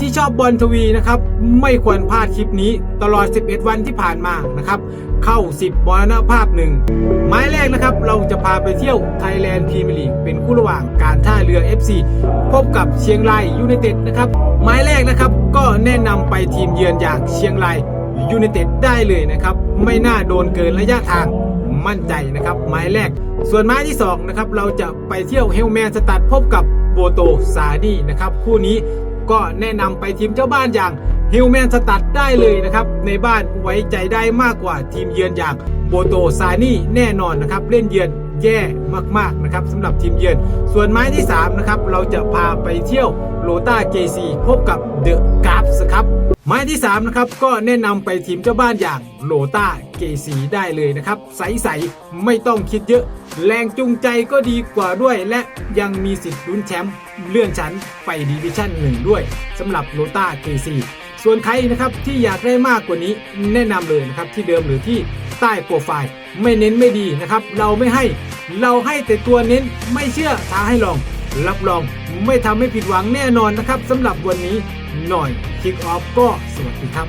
ที่ชอบบอลทวีนะครับ ไม่ควรพลาดคลิปนี้ตลอด 11 วันที่ผ่านมานะครับ เข้า 10บอลภาพหนึ่งหมายแรกนะครับ เราจะพาไปเที่ยวไทยแลนด์พรีเมียร์ลีกเป็นคู่ระหว่างการท่าเรือ FC พบกับเชียงรายยูไนเต็ดนะครับหมายแรกนะครับ ก็แนะนำไปทีมเยือนอย่างเชียงรายยูไนเต็ดได้เลยนะครับ ไม่น่าโดนเกินระยะทางมั่นใจนะครับหมายแรก ส่วนหมายที่2นะครับเราจะไปเที่ยวเฮลแมนสตัดพบกับโบโตซาดีนะครับคู่นี้ ก็แนะนำไปทีมเจ้าบ้านอย่างฮิลแมนสตัดได้เลยนะครับ ในบ้านไว้ใจได้มากกว่าทีมเยือนอย่างโบโตซานี่แน่นอนนะครับ เล่นเยือนแย่มากๆนะครับสำหรับทีมเยือน ส่วนไม้ที่ 3 นะครับ เราจะพาไปเที่ยวโลต้าเกซีพบกับเดอะกราฟส์ครับ หมายที่ 3 นะครับ ก็แนะนำไปทีมเจ้าบ้านอย่างโลต้าเกสีได้เลยนะครับ ใส ๆ ไม่ต้องคิดเยอะ แรงจูงใจก็ดีกว่าด้วย และยังมีสิทธิ์ลุ้นแชมป์เลื่อนชั้นไปดิวิชั่นหนึ่งด้วยสำหรับโลต้าเกซีส่วนใครนะครับที่อยากได้มากกว่านี้แนะนำเลยนะครับที่เดิมหรือที่ใต้โปรไฟล์ไม่เน้นไม่ดีนะครับ เราไม่ให้ เราให้แต่ตัวเน้นไม่เชื่อท้าให้ลอง รับรองไม่ทำให้ผิดหวังแน่นอนนะครับสำหรับวันนี้หน่อยคิกออฟก็สวัสดีครับ